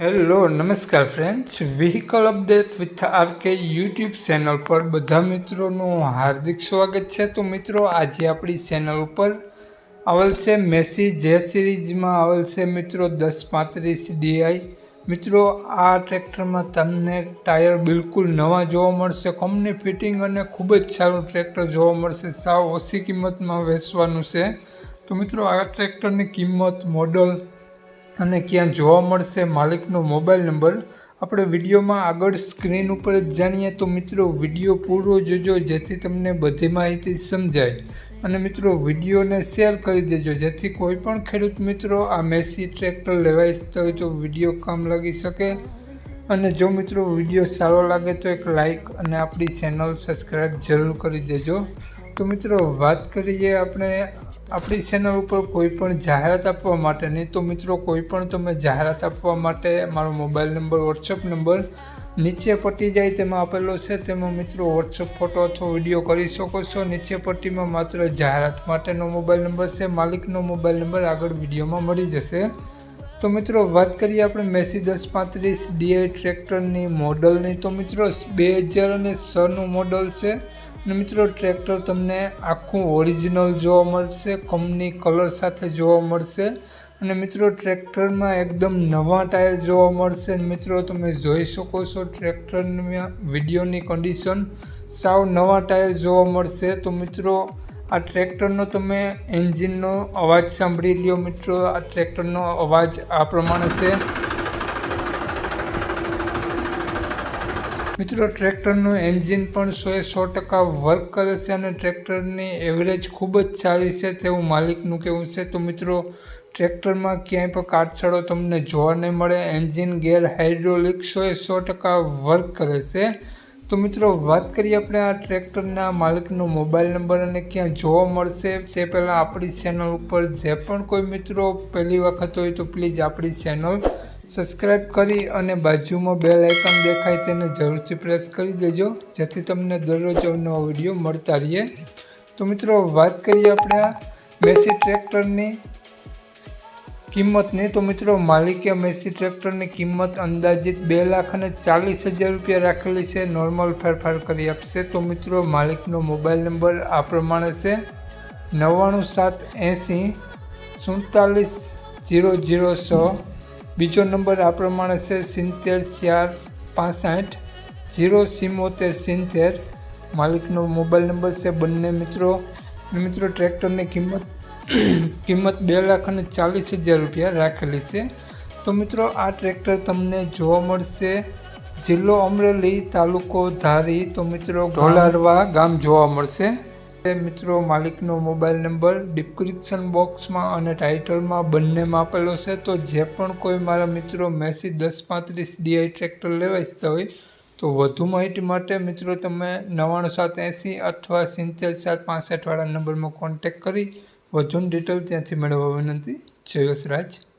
Hello નમસ્કાર friends vehicle update with RK YouTube channel પર બધા મિત્રોનું હાર્દિક સ્વાગત છે. તો મિત્રો, આજે આપણી ચેનલ ઉપર આવેલ છે મેસી જે સિરીઝમાં આવેલ છે મિત્રો, દસ પાંત્રીસ ડીઆઈ મિત્રો, આ ટ્રેક્ટરમાં તમને ટાયર બિલકુલ નવા જોવા મળશે. કંપની ફિટિંગ અને ખૂબ જ સારું ટ્રેક્ટર જોવા મળશે. સાવ ઓછી કિંમતમાં વેચવાનું છે. તો મિત્રો, આ ટ્રેક્ટરની કિંમત મોડલ અને ક્યાં જોવા મળશે માલિકનો મોબાઈલ નંબર, આપણે વિડીયોમાં આગળ સ્ક્રીન ઉપર જ જાણીએ તો મિત્રો વીડિયો પૂરો જોજો, જેથી તમને બધી માહિતી સમજાય. અને મિત્રો વિડીયોને શેર કરી દેજો, જેથી કોઈ પણ ખેડૂત મિત્રો આ મેસી ટ્રેક્ટર લેવા ઈચ્છતા હોય તો વીડિયો કામ લાગી શકે. અને જો મિત્રો વીડિયો સારો લાગે તો એક લાઈક અને આપણી ચેનલ સબસ્ક્રાઈબ જરૂર કરી દેજો. તો મિત્રો વાત કરીએ આપણે આપણી ચેનલ ઉપર કોઈ પણ જાહેરાત આપવા માટે નહીં તો મિત્રો, કોઈ પણ તમે જાહેરાત આપવા માટે મારો મોબાઈલ નંબર વોટ્સઅપ નંબર નીચે પટ્ટી જાય તેમાં આપેલો છે. તેમાં મિત્રો વોટ્સઅપ ફોટો અથવા વીડિયો કરી શકો છો. નીચે પટ્ટીમાં માત્ર જાહેરાત માટેનો મોબાઈલ નંબર છે. માલિકનો મોબાઈલ નંબર આગળ વિડીયોમાં મળી જશે. તો મિત્રો, વાત કરીએ આપણે મેસી દસ પાંત્રીસ ડીઆઈ ટ્રેક્ટરની મોડલની તો મિત્રો, બે હજાર અને છનું મોડલ છે. અને મિત્રો ટ્રેક્ટર તમને આખું ઓરિજિનલ જોવા મળશે કંપની કલર સાથે જોવા મળશે અને મિત્રો ટ્રેક્ટરમાં એકદમ નવા ટાયર જોવા મળશે. મિત્રો, તમે જોઈ શકો છો ટ્રેક્ટરની વિડીયોની કન્ડિશન સાવ નવા ટાયર જોવા મળશે. તો મિત્રો, આ ટ્રેક્ટરનો તમે એન્જિનનો અવાજ સાંભળી લ્યો. મિત્રો, આ ટ્રેક્ટરનો અવાજ આ પ્રમાણે છે. મિત્રો, ટ્રેક્ટરનું એન્જિન પણ સો એ સો ટકા વર્ક કરે છે અને ટ્રેક્ટરની એવરેજ ખૂબ જ સારી છે તેવું માલિકનું કહેવું છે. તો મિત્રો, ટ્રેક્ટરમાં ક્યાંય પણ કાટછડો તમને જોવા નહીં મળે. એન્જિન ગેર હાઇડ્રોલિક સો એ સો ટકા વર્ક કરે છે. તો મિત્રો, વાત કરીએ આપણે આ ટ્રેક્ટરના માલિકનો મોબાઈલ નંબર અને ક્યાં જોવા મળશે. તે પહેલાં આપણી ચેનલ ઉપર જે પણ કોઈ મિત્રો પહેલી વખત હોય તો પ્લીઝ આપણી ચેનલ સબસ્ક્રાઈબ કરી અને બાજુમાં બેલ આઇકન દેખાય તેને જરૂરથી પ્રેસ કરી દેજો, જેથી તમને દરરોજ નવો વીડિયો મળતા રહીએ. તો મિત્રો, વાત કરીએ આપણે મેસી ટ્રેક્ટરની કિંમતની. તો મિત્રો, માલિકે મેસી ટ્રેક્ટરની કિંમત અંદાજિત બે લાખ અને ચાલીસ હજાર રૂપિયા રાખેલી છે. નોર્મલ ફેરફાર કરી આપશે. તો મિત્રો, માલિકનો મોબાઈલ નંબર આ પ્રમાણે છે. નવ્વાણું સાત એંસી સુડતાલીસ જીરો જીરો સો બીજો નંબર આ પ્રમાણે છે સિત્તેર ચાર પાસઠ ઝીરો સિમોતેર સિત્તેર. માલિકનો મોબાઈલ નંબર છે બંને મિત્રો. મિત્રો ટ્રેક્ટરની કિંમત કિંમત બે લાખ અને ચાલીસ હજાર રૂપિયા રાખેલી છે. તો મિત્રો આ ટ્રેક્ટર તમને જોવા મળશે. જિલ્લો અમરેલી તાલુકો ધારી. તો મિત્રો ઢોલારવા ગામ જોવા મળશે. મિત્રો, માલિકનો મોબાઈલ નંબર ડિસ્ક્રિપ્શન બોક્સમાં અને ટાઇટલમાં બંનેમાં આપેલો છે. તો જે પણ કોઈ મારા મિત્રો મેસી દસ પાંત્રીસ ડીઆઈ ટ્રેક્ટર લેવા ઈચ્છતા હોય, તો વધુ માહિતી માટે મિત્રો તમે નવ્વાણું સાત એંસી અથવા સિત્તેર સાત પાસઠવાળા નંબરમાં કોન્ટેક કરી વધુની ડિટેલ ત્યાંથી મેળવવા વિનંતી. જય વસરાજ.